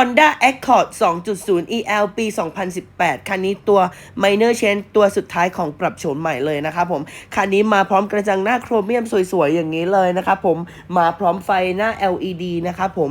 Honda Accord 2.0 EL ปี 2018 คันนี้ตัว Minor Change ตัวสุดท้ายของปรับโฉมใหม่เลยนะครับผม คันนี้มาพร้อมกระจังหน้าโครเมียมสวยๆ อย่างนี้เลยนะครับผม มาพร้อมไฟหน้า LED นะครับผม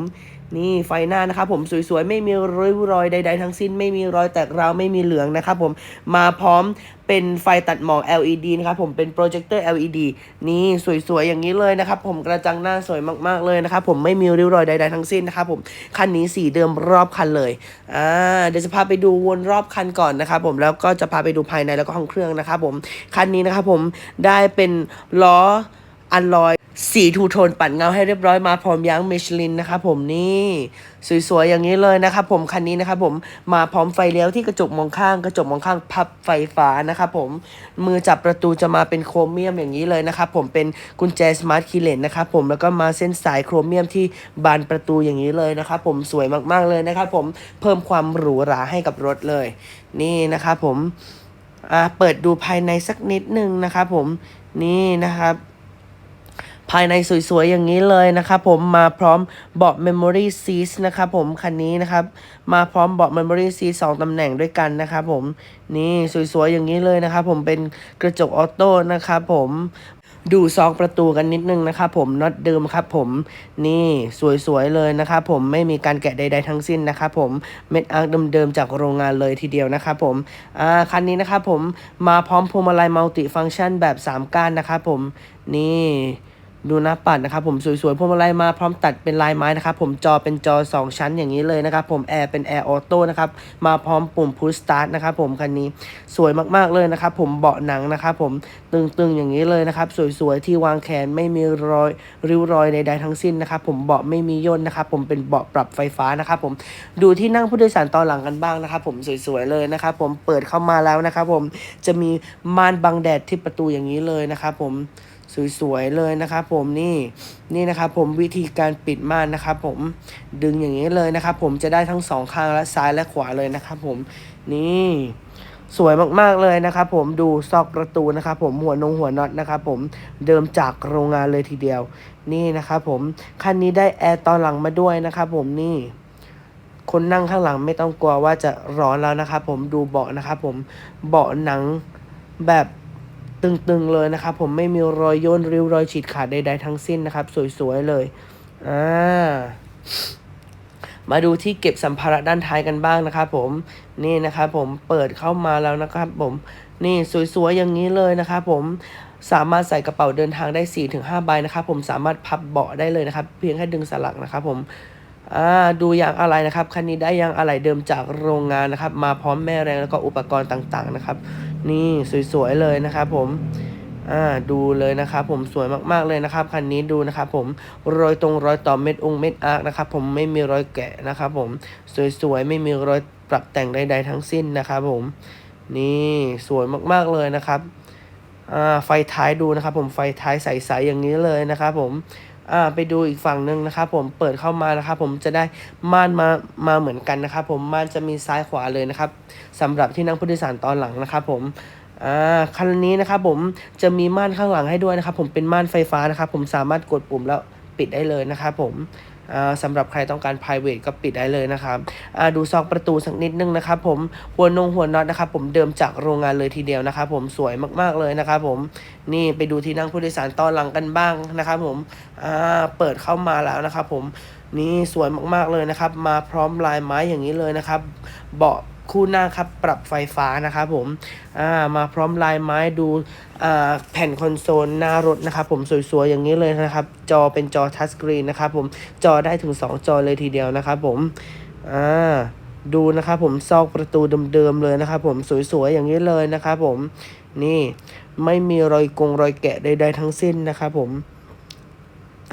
นี่ไฟหน้านะครับผมสวยๆ ไม่มีริ้วรอยใด ๆ ทั้งสิ้น ไม่มีรอยแตกราวไม่มีเหลืองนะครับผมมาพร้อมเป็นไฟตัดหมอก LED นะครับผมเป็นโปรเจคเตอร์ LED นี่สวยๆ อย่างนี้เลยนะครับผมกระจังหน้าสวยมากๆเลยนะครับผมไม่มีริ้วรอยใด ๆ ทั้งสิ้นนะครับผมคันนี้สีเดิมรอบคันเลยอ่าเดี๋ยวจะพาไปดูวนรอบคันก่อนนะครับผมแล้วก็จะพาไปดูภายในแล้วก็ห้องเครื่องนะครับผมคันนี้นะครับผมได้เป็นล้อ อัลลอยสีทูโทนปัดเงาให้เรียบร้อยมาพร้อมยางมิชลินนะครับผมนี่สวยๆอย่างนี้เลยนะครับผมคันนี้นะครับผมมาพร้อมไฟเลี้ยวที่กระจกมองข้าง กระจกมองข้างพับไฟฟ้านะครับผมมือจับประตูจะมาเป็นโครเมียมอย่างนี้เลยนะครับผมเป็นกุญแจสมาร์ทคีย์เลนนะครับผมแล้วก็มาเส้นสายโครเมียมที่บานประตูอย่างนี้เลยนะครับผมสวยมากๆเลยนะครับผมเพิ่มความหรูหราให้กับรถเลย นี่นะครับผมเปิดดูภายในสักนิดนึงนะครับผมนี่นะครับ ภายในสวยๆ อย่างนี้เลยนะครับผมมาพร้อมเบาะ Memory Seat นะครับผมคันนี้นะครับมาพร้อมเบาะ Memory Seat สองตำแหน่งด้วยกันนะครับผมนี่สวยๆ อย่างนี้เลยนะครับผมเป็นกระจกออโต้นะครับผมดูซองประตูกันนิดนึงนะครับผมน็อตเดิมครับผมนี่สวยๆเลยนะครับผมไม่มีการแกะใดๆทั้งสิ้นนะครับผมเม็ดอาร์คเดิมๆจากโรงงานเลยทีเดียวนะครับผมอ่าคันนี้นะครับผมมาพร้อมพวงมาลัยมัลติฟังก์ชันแบบ 3 ก้านนะครับผมนี่ ดูหน้าปัดนะครับผมสวยๆพวงมาลัยมาพร้อมตัดเป็นลายไม้นะครับผมจอเป็นจอ 2 ชั้นอย่างนี้เลยนะครับผมแอร์เป็นแอร์ออโต้นะครับมาพร้อมปุ่มพุชสตาร์ทนะครับผมคันนี้สวยมากๆเลยนะครับผมเบาะหนังนะครับผมตึงๆอย่างนี้เลยนะครับสวยๆที่วางแขนไม่มีรอยริ้วรอยใดๆทั้งสิ้นนะครับผมเบาะไม่มีย่นนะครับผมเป็นเบาะปรับไฟฟ้านะครับผมดูที่นั่งผู้โดยสารตอนหลังกันบ้างนะครับผมสวยๆเลยนะครับผมเปิดเข้ามาแล้วนะครับผมจะมีม่านบังแดดที่ประตูอย่างนี้เลยนะครับผม สวยๆเลยนะครับผมนี่นี่นะครับผมวิธีการปิดม่านนะครับผมดึงอย่างนี้เลยนะครับผมจะได้ทั้งสองข้างและซ้ายและขวาเลยนะครับผมนี่สวยมากๆเลยนะครับผมดูซอกประตูนะครับผมหัวนงหัวน็อตนะครับผมเดิมจากโรงงานเลยทีเดียว นี่นะครับผมคันนี้ได้แอร์ตอนหลังมาด้วยนะครับผมนี่คนนั่งข้างหลังไม่ต้องกลัวว่าจะร้อนแล้วนะครับผมดูเบาะนะครับผมเบาะหนังแบบ ตึงๆเลยนะครับผมไม่มีรอยย่นริ้วรอยฉีดขาดใด ๆ ทั้งสิ้นนะครับ สวยๆเลยอ่ามาดูที่เก็บสัมภาระด้านท้ายกันบ้างนะครับผมนี่นะครับผมเปิดเข้ามาแล้วนะครับผมนี่สวยๆอย่างนี้เลยนะครับผมสามารถใส่กระเป๋าเดินทางได้4-5ใบนะครับผมสามารถพับเบาะได้เลยนะครับ เพียงแค่ดึงสลักนะครับผม ดูยางอะไรนะครับคันนี้ได้ยางอะไหล่เดิมจากโรงงานนะครับ มาพร้อมแม่แรงแล้วก็อุปกรณ์ต่างๆนะครับ นี่สวยๆเลยนะครับผมอ่าดูเลยนะครับผมสวยมากๆเลยนะครับคันนี้ดูนะครับผมรอยตรงรอยต่อเม็ดองเม็ดอาร์คนะครับผมไม่มีรอยแกะนะครับผมสวยๆไม่มีรอยปรับแต่งใด ๆ ทั้งสิ้นนะครับผมนี่สวยมากๆเลยนะครับอ่าไฟท้ายดูนะครับผมไฟท้ายใสๆอย่างนี้เลยนะครับผม อ่าไปดูอีกฝั่งหนึ่งนะครับผมเปิดเข้ามานะครับผมจะได้ม่านมามาเหมือนกันนะครับผมม่านจะมีซ้ายขวาเลยนะครับสำหรับที่นั่งผู้โดยสารตอนหลังนะครับผมอ่าคันนี้นะครับผมจะมีม่านข้างหลังให้ด้วยนะครับ ผมเป็นม่านไฟฟ้านะครับ ผมสามารถกดปุ่มแล้วปิดได้เลยนะครับผมอ สำหรับใครต้องการ private ก็ปิดได้เลยนะครับดูซอกประตูสักนิดนึงนะครับผมหัวนงหัวน็อตนะครับผมเดิมจากโรงงานเลยทีเดียวนะครับผมสวยมากๆเลยนะครับผมนี่ไปดูที่นั่งผู้โดยสารตอนหลังกันบ้างนะครับผมเปิดเข้ามาแล้วนะครับผมนี่สวยมากๆเลยนะครับ มาพร้อมลายไม้อย่างนี้เลยนะครับ เบาะ คู่หน้าครับปรับไฟฟ้านะครับผมอ่ามาพร้อมลายไม้ดูอ่าแผ่นคอนโซลหน้ารถนะครับผมสวยๆอย่างนี้เลยนะครับจอเป็นจอทัชสกรีนนะครับผมจอได้ถึง 2 จอเลยทีเดียวนะครับผมอ่าดูนะครับผมซอกประตูเดิมๆเลยนะครับผมสวยๆอย่างนี้เลยนะครับผมนี่ไม่มีรอยกงรอยแกะใดๆทั้งสิ้นนะครับผม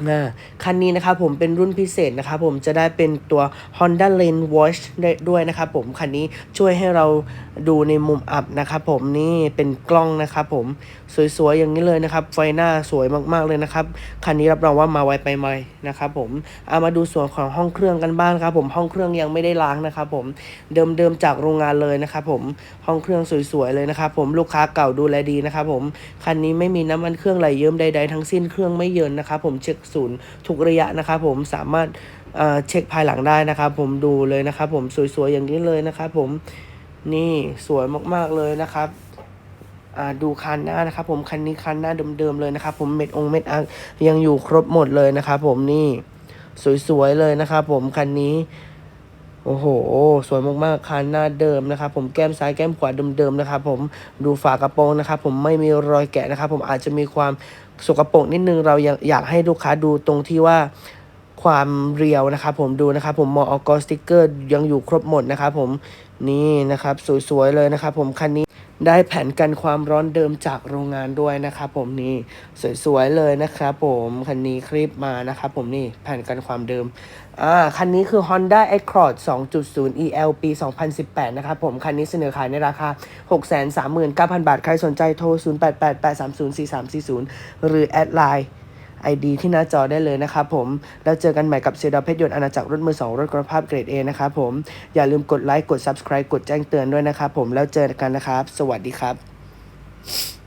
อ่าคันนี้นะครับผมเป็นรุ่นพิเศษนะครับผมจะได้เป็นตัว Honda Lane Watch ได้ด้วยนะครับผมคันนี้ช่วยให้เราดูในมุมอับนะครับผมนี่เป็นกล้องนะครับผมสวยๆอย่างนี้เลยนะครับ ไฟหน้าสวยมากๆเลยนะครับคันนี้รับรองว่ามาไวไปไวนะครับผมเอามาดูส่วนของห้องเครื่องกันบ้างครับผมห้องเครื่องยังไม่ได้ล้างนะครับผมเดิมๆจากโรงงานเลยนะครับผมห้องเครื่องสวยๆเลยนะครับผมลูกค้าเก่าดูแลดีนะครับผมคันนี้ไม่มีน้ำมันเครื่องไหลเยิ้มใดๆทั้งสิ้นเครื่องไม่เยินนะครับผมเช็คศูนย์ทุกระยะนะครับผมสามารถเเช็คภายหลังได้นะครับผมดูเลยนะครับผมสวยๆอย่างนี้เลยนะครับผมนี่สวยมากๆเลยนะครับดูคันหน้านะครับผมคันนี้คันหน้าเดิมๆเลยนะครับผมเม็ดองเม็ดอังยังอยู่ครบหมดเลยนะครับผมนี่สวยๆเลยนะครับผมคันนี้ โอ้โห สวยมากๆคันหน้าเดิมนะครับผมแก้มซ้ายแก้มขวาเดิมๆนะครับผมดูฝากระโปรงนะครับผมไม่มีรอยแกะนะครับ ผมอาจจะมีความสกปรกนิดนึงเรายังอยากให้ลูกค้าดูตรงที่ว่าความเรียวนะครับผมดูนะครับผมมออกสติกเกอร์ยังอยู่ครบหมดนะครับผมนี่นะครับสวยๆเลยนะครับผมคันนี้ ได้แผ่นกันความร้อนเดิมจากโรงงานด้วยนะครับผมนี่สวยๆเลยนะครับผมคันนี้คลิปมานะครับผมนี่แผ่นกันความเดิมอ่าคันนี้คือ Honda Accord 2.0 EL ปี 2018 นะครับผม คันนี้เสนอขายในราคา 639,000 บาท ใครสนใจโทร 0888304340 หรือแอดไลน์ ID ที่หน้าจอได้เลยนะครับผม แล้วเจอกันใหม่กับเซดาเพชรยนต์อาณาจักรรถมือสองรถคุณภาพเกรด A นะครับผม อย่าลืมกดไลค์กด Subscribe กดแจ้งเตือนด้วยนะครับผมแล้วเจอกันนะครับ สวัสดีครับ